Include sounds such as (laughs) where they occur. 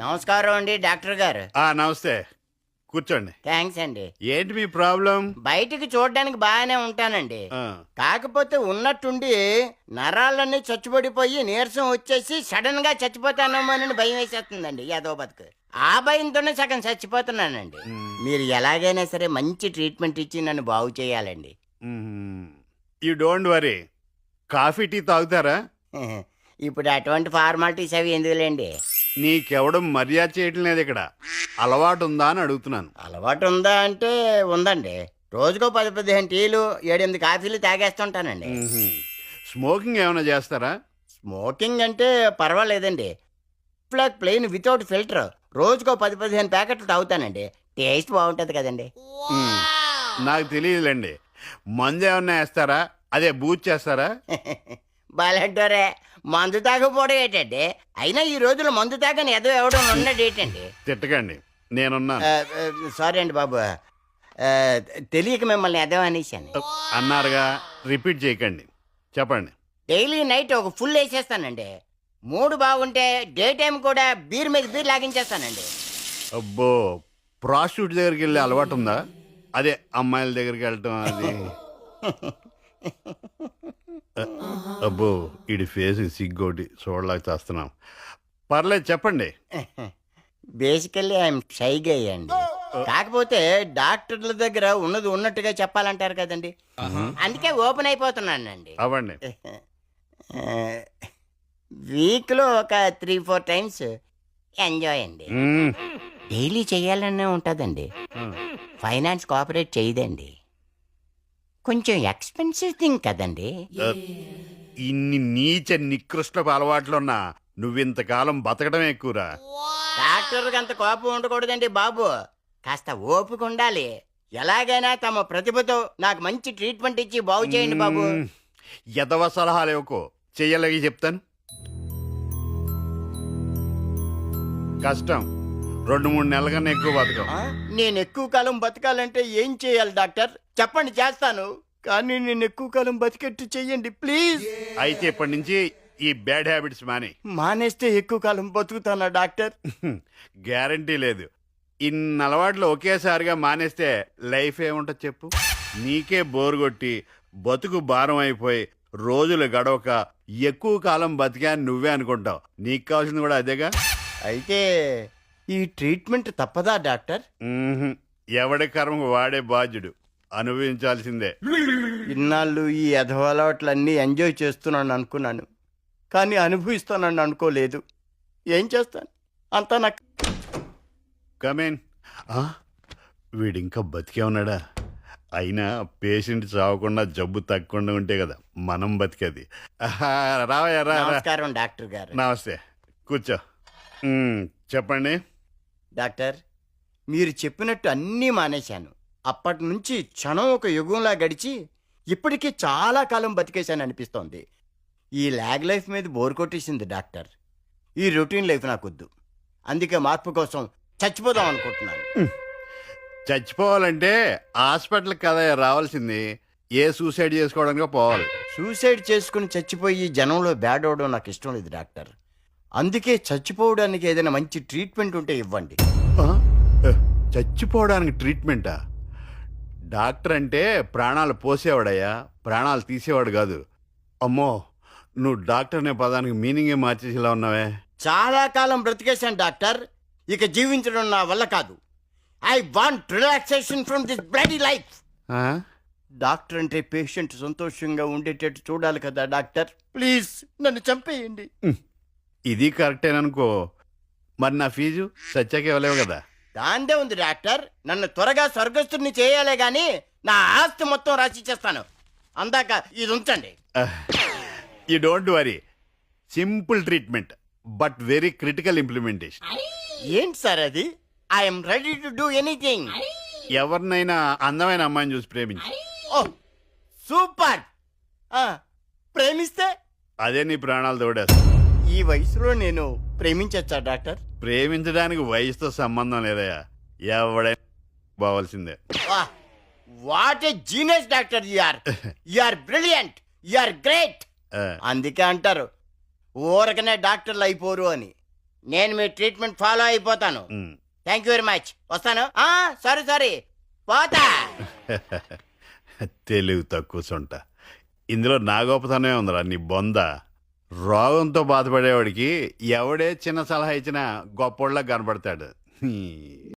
నమస్కారం అండి డాక్టర్ గారు. ఆ నమస్తే. కూర్చోండి. థ్యాంక్స్ అండి. ఏంటి మీ ప్రాబ్లం? బయటికి చూడడానికి బాగానే ఉంటానండి. ఆ, కాకపోతే ఉన్నట్టుండి నరాలన్నీ చచ్చుబడిపోయి నీరసం వచ్చేసి సడన్గా చచ్చిపోతానేమోనని భయం వేసేస్తుందండి యాదవ బతుకు. ఆ భయంతోనే సగం చచ్చిపోతున్నానండి. మీరు ఎలాగైనా సరే మంచి ట్రీట్మెంట్ ఇచ్చి నన్ను బాగు చేయాలండి. You don't worry. Coffee tea తాగుతారా? (laughs) ఇప్పుడు అటువంటి ఫార్మాలిటీస్ అవి ఎందుకులేండి? నీకెవడం మర్యాద చేయటం లేదు ఇక్కడ. అలవాటు ఉందా అని అడుగుతున్నాను. అలవాటు ఉందా అంటే ఉందండి. రోజుకో పది పదిహేను టీలు ఏడెనిమిది కాఫీలు తాగేస్తుంటానండి. స్మోకింగ్ ఏమైనా చేస్తారా? స్మోకింగ్ అంటే పర్వాలేదండి. Flak plain without filter. రోజుకో పది పదిహేను ప్యాకెట్లు తాగుతానండి. టేస్ట్ బాగుంటుంది కదండి. నాకు తెలియదులేండి. మందు ఏమన్నా వేస్తారా? అదే బూత్ చేస్తారా? (laughs) బాలంటోరే మందు తాగకపోవడం ఏంటండి? అయినా ఈ రోజుల్లో మందు తాగని ఎదో ఎవడం ఉండడు ఏంటండి? తిట్టకండి. నేనున్నాను. సారీ అండి బాబు. ఆ, తెలియక మిమ్మల్ని ఎదో అనేసాను అన్నారుగా రిపీట్ చేయకండి. చెప్పండి. డైలీ నైట్ ఒక ఫుల్ వేసేస్తానండి. మూడు బాగుంటే డే టైం కూడా బీర్ మీద బీర్ లాగించేస్తానండి. అబ్బో ప్రాస్టిట్యూట్ దగ్గరికి వెళ్ళే అలవాటు ఉందా? అదే అమ్మాయిల దగ్గరికి వెళ్ళటం అది. (laughs) అబ్బో ఇడి ఫేస్ సిగ్గోటి చూడలేక చేస్తున్నాం. పర్లేదు చెప్పండి. బేసికల్లీ ఐఎమ్ షైగా అండి. కాకపోతే డాక్టర్ల దగ్గర ఉన్నది ఉన్నట్టుగా చెప్పాలంటారు కదండి. అందుకే ఓపెన్ అయిపోతున్నానండి. అవ్వండి. (laughs) వీక్లో ఒక త్రీ ఫోర్ టైమ్స్ ఎంజాయ్ అండి. డైలీ చేయాలనే ఉంటుందండి. ఫైనాన్స్ కోఆపరేట్ చేయదండి. కొంచెం ఎక్స్పెన్సివ్ థింగ్ కదండి. ఇన్ని నీచ నికృష్టపు అలవాట్లున్నా నువ్వింతకాలం బతకడం ఎక్కువరా. డాక్టర్కి అంత కోపం ఉండకూడదండి బాబు. కాస్త ఓపిక ఉండాలి. ఎలాగైనా తమ ప్రతిభతో నాకు మంచి ట్రీట్మెంట్ ఇచ్చి బాగు చేయండి బాబు. ఎదవ సలహాలు ఇవ్వకో. చెయ్యలేగి చెప్తాను. కష్టం. రెండు మూడు నెలల కన్నా ఎక్కువ బతకం? నేను ఎక్కువ కాలం బతకాలంటే ఏం చేయాలి డాక్టర్? చెప్పండి చేస్తాను. కానీ నేను ఎక్కువ కాలం బతికెట్టు చెయ్యండి ప్లీజ్. అయితే ఇప్పటి నుంచి ఈ బ్యాడ్ హ్యాబిట్స్ మాని. మానేస్తే ఎక్కువ కాలం బతుకుతానా డాక్టర్? (laughs) గ్యారంటీ లేదు. ఇన్ని అలవాట్లు ఒకేసారిగా మానేస్తే లైఫ్ ఏముంటుంది చెప్పు? నీకే బోర్ కొట్టి బతుకు భారం అయిపోయి రోజులు గడవక ఎక్కువ కాలం బతికా నువ్వే అనుకుంటావు. నీకు కావాల్సింది కూడా అదేగా? అయితే ఈ ట్రీట్మెంట్ తప్పదా డాక్టర్? మ్మ్హ్మ్. ఎవడి కర్మకు వాడే బాధ్యుడు. అనుభవించాల్సిందే. ఇన్నాళ్ళు ఈ అలవాట్లన్నీ ఎంజాయ్ చేస్తున్నాను అనుకున్నాను. కానీ అనుభవిస్తానని అనుకోలేదు. ఏం చేస్తాను? అంతా నాకు కమేన్ వీడింకా బతికే ఉన్నాడా? అయినా పేషెంట్ చావకుండా జబ్బు తగ్గకుండా ఉంటే కదా మనం బతికేది. ఆహా, రావయ్యా రా రా. నమస్కారం డాక్టర్ గారు. నమస్తే. కూర్చో. మ్మ్, చెప్పండి. డాక్టర్ మీరు చెప్పినట్టు అన్నీ మానేశాను. అప్పటి నుంచి క్షణం ఒక యుగంలా గడిచి ఇప్పటికీ చాలా కాలం బతికేశాను అనిపిస్తోంది. ఈ ల్యాగ్ లైఫ్ మీద బోర్ కొట్టేసింది డాక్టర్. ఈ రొటీన్ లైఫ్ నాకొద్దు. అందుకే మార్పు కోసం చచ్చిపోదాం అనుకుంటున్నాను. చచ్చిపోవాలంటే హాస్పిటల్ కదా రావాల్సింది. ఏ సూసైడ్ చేసుకోవడానికి పోవాలి. సూసైడ్ చేసుకుని చచ్చిపోయి జనంలో బ్యాడ్ అవడం నాకు ఇష్టం లేదు డాక్టర్. అందుకే చచ్చిపోవడానికి ఏదైనా మంచి ట్రీట్మెంట్ ఉంటే ఇవ్వండి. చచ్చిపోవడానికి ట్రీట్మెంటా? డాక్టర్ అంటే ప్రాణాలు పోసేవాడయ్యా. ప్రాణాలు తీసేవాడు కాదు. అమ్మో నువ్వు డాక్టర్ అనే పదానికి మీనింగే మార్చేసేలా ఉన్నావే. చాలా కాలం బ్రతికేశాను డాక్టర్. ఇక జీవించడం నా వల్ల కాదు. I want relaxation from this bloody life? Doctor అంటే పేషెంట్ సంతోషంగా ఉండేటట్టు చూడాలి కదా డాక్టర్. ప్లీజ్ నన్ను చంపేయండి. ఇది కరెక్టేననుకో. మరి నా ఫీజు సత్యాకి ఇవ్వలేవు కదా. దాందే ఉంది డాక్టర్. నన్ను త్వరగా స్వర్గస్థుడిని చేయాలే గాని నా ఆస్తి మొత్తం రాసి చేస్తాను అందాక ఇది ఉంచండి. You don't worry. Simple treatment but very critical implementation. ఏంటి సార్ అది? I'm ready to do anything ఎవరినైనా అందమైన అమ్మాయిని చూసి ప్రేమించి. ఓ సూపర్. ప్రేమిస్తే? అదే నీ ప్రాణాలు తోడేస్తా ఈ వయసులో నేను ప్రేమించచ్చా డాక్టర్? ప్రేమించడానికి వయసుతో సంబంధం లేదయ్యా. ఎవడైనా పోవాల్సిందే. What a genius doctor you are. (laughs) You are brilliant you are great. ఆ, అందుకే అంటారు ఊరకనే డాక్టర్లు అయిపోరు అని. నేను మీ ట్రీట్మెంట్ ఫాలో అయిపోతాను. ఉమ్. Thank you very much. వస్తాను? ఆ సారీ సారీ. పోతా. (laughs) తెలివి తక్కువ సొంట. ఇందులో నా గొప్పతనమే ఉందిరా నీ బొంద. రోగంతో బాధపడేవాడికి ఎవడే చిన్న సలహా ఇచ్చినా గొప్పోళ్ళ కనపడతాడు.